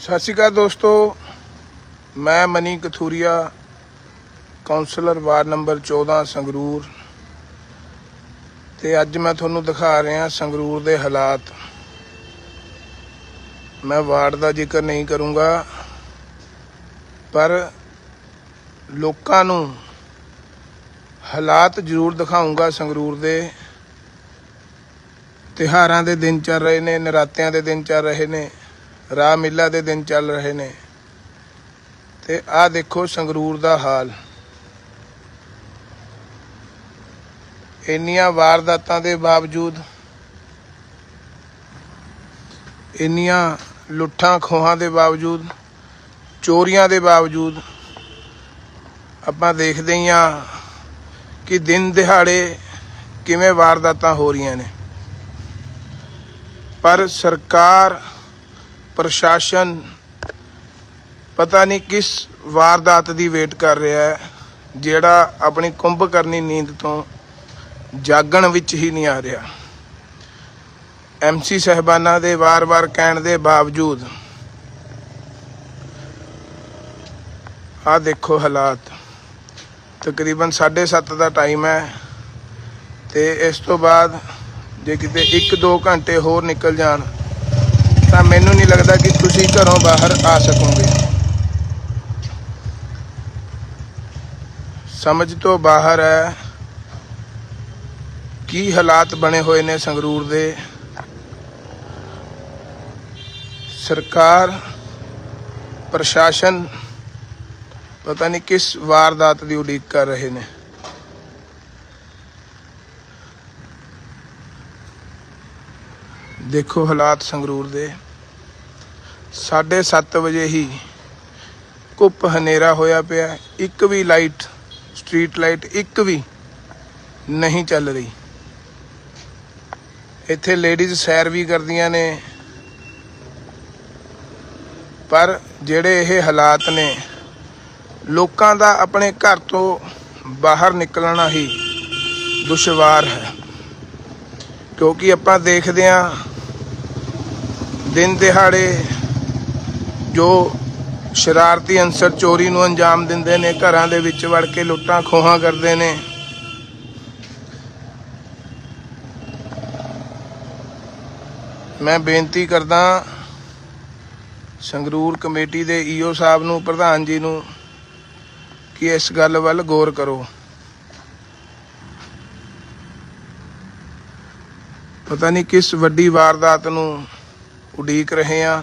ਸਤਿ ਸ਼੍ਰੀ ਅਕਾਲ ਦੋਸਤੋ, ਮੈਂ Mani Kathuria councillor ward number 14 Sangrur. ਤੇ ਅੱਜ ਮੈਂ ਤੁਹਾਨੂੰ ਦਿਖਾ ਰਿਹਾ ਸੰਗਰੂਰ ਦੇ ਹਾਲਾਤ। ਮੈਂ ਵਾਰਡ ਦਾ ਜ਼ਿਕਰ ਨਹੀਂ ਕਰੂੰਗਾ, ਪਰ ਲੋਕਾਂ ਨੂੰ ਹਾਲਾਤ ਜ਼ਰੂਰ ਦਿਖਾਉਂਗਾ ਸੰਗਰੂਰ ਦੇ। ਤਿਹਾਰਾਂ ਦੇ ਦਿਨ ਚੱਲ ਰਹੇ ਨੇ, ਨਰਾਤਿਆਂ ਦੇ ਦਿਨ ਚੱਲ ਰਹੇ ਨੇ। ਰਾਹ ਮੇਲਾ ਦੇ ਦਿਨ ਚੱਲ ਰਹੇ ਨੇ। ਤੇ ਆਹ ਦੇਖੋ ਸੰਗਰੂਰ ਦਾ ਹਾਲ। ਇੰਨੀਆਂ ਵਾਰਦਾਤਾਂ ਦੇ ਬਾਵਜੂਦ, ਇੰਨੀਆਂ ਲੁੱਟਾਂ ਖੋਹਾਂ ਦੇ ਬਾਵਜੂਦ, ਚੋਰੀਆਂ ਦੇ ਬਾਵਜੂਦ, ਆਪਾਂ ਦੇਖਦੇ ਹੀ ਆ ਕਿ ਦਿਨ ਦਿਹਾੜੇ ਕਿਵੇਂ ਵਾਰਦਾਤਾਂ ਹੋ ਰਹੀਆਂ ਨੇ। ਪਰ ਸਰਕਾਰ ਪ੍ਰਸ਼ਾਸਨ ਪਤਾ ਨਹੀਂ ਕਿਸ ਵਾਰਦਾਤ ਦੀ ਵੇਟ ਕਰ ਰਿਹਾ ਹੈ, ਜਿਹੜਾ ਆਪਣੀ ਕੁੰਭ ਕਰਨੀ ਨੀਂਦ ਤੋਂ ਜਾਗਣ ਵਿੱਚ ਹੀ ਨਹੀਂ ਆ ਰਿਹਾ। ਐਮਸੀ ਸਹਿਬਾਨਾਂ ਦੇ ਵਾਰ-ਵਾਰ ਕਹਿਣ ਦੇ ਬਾਵਜੂਦ ਆਹ ਦੇਖੋ ਹਾਲਾਤ। ਤਕਰੀਬਨ 7:30 ਦਾ ਟਾਈਮ ਹੈ ਤੇ ਇਸ ਤੋਂ ਬਾਅਦ ਜੇ ਕਿਤੇ 1-2 ਘੰਟੇ ਹੋਰ ਨਿਕਲ ਜਾਣ ਤਾਂ ਮੈਨੂੰ ਨਹੀਂ ਲੱਗਦਾ ਕਿ ਤੁਸੀਂ ਘਰੋਂ ਬਾਹਰ ਆ ਸਕੋਗੇ। ਸਮਝ ਤੋਂ ਬਾਹਰ ਹੈ ਕੀ ਹਾਲਾਤ ਬਣੇ ਹੋਏ ਨੇ ਸੰਗਰੂਰ ਦੇ। ਸਰਕਾਰ, ਪ੍ਰਸ਼ਾਸਨ ਪਤਾ ਨਹੀਂ ਕਿਸ ਵਾਰਦਾਤ ਦੀ ਉਡੀਕ ਕਰ ਰਹੇ ਨੇ। ਦੇਖੋ ਹਾਲਾਤ ਸੰਗਰੂਰ ਦੇ। 7:30 ਵਜੇ ਹੀ ਕੁੱਪ ਹਨੇਰਾ ਹੋਇਆ ਪਿਆ। ਇੱਕ ਵੀ ਲਾਈਟ, ਸਟਰੀਟ ਲਾਈਟ ਇੱਕ ਵੀ ਨਹੀਂ ਚੱਲ ਰਹੀ। ਇੱਥੇ ਲੇਡੀਜ਼ ਸੈਰ ਵੀ ਕਰਦੀਆਂ ਨੇ। ਪਰ ਜਿਹੜੇ ਇਹ ਹਾਲਾਤ ਨੇ, ਲੋਕਾਂ ਦਾ ਆਪਣੇ ਘਰ ਤੋਂ ਬਾਹਰ ਨਿਕਲਣਾ ਹੀ ਦੁਸ਼ਵਾਰ ਹੈ। ਕਿਉਂਕਿ ਆਪਾਂ ਦੇਖਦੇ ਹਾਂ ਦਿਨ ਦਿਹਾੜੇ ਜੋ ਸ਼ਰਾਰਤੀ ਅਨਸਰ ਚੋਰੀ ਨੂੰ ਅੰਜਾਮ ਦਿੰਦੇ ਨੇ, ਘਰਾਂ ਦੇ ਵਿੱਚ ਵੜ ਕੇ ਲੁੱਟਾਂ ਖੋਹਾਂ ਕਰਦੇ ਨੇ। ਮੈਂ ਬੇਨਤੀ ਕਰਦਾ ਸੰਗਰੂਰ ਕਮੇਟੀ ਦੇ ਈਓ ਸਾਹਿਬ ਨੂੰ, ਪ੍ਰਧਾਨ ਜੀ ਨੂੰ, ਕਿ ਇਸ ਗੱਲ ਵੱਲ ਗੌਰ ਕਰੋ। ਪਤਾ ਨਹੀਂ ਕਿਸ ਵੱਡੀ ਵਾਰਦਾਤ ਨੂੰ ਉਡੀਕ ਰਹੇ ਹਾਂ।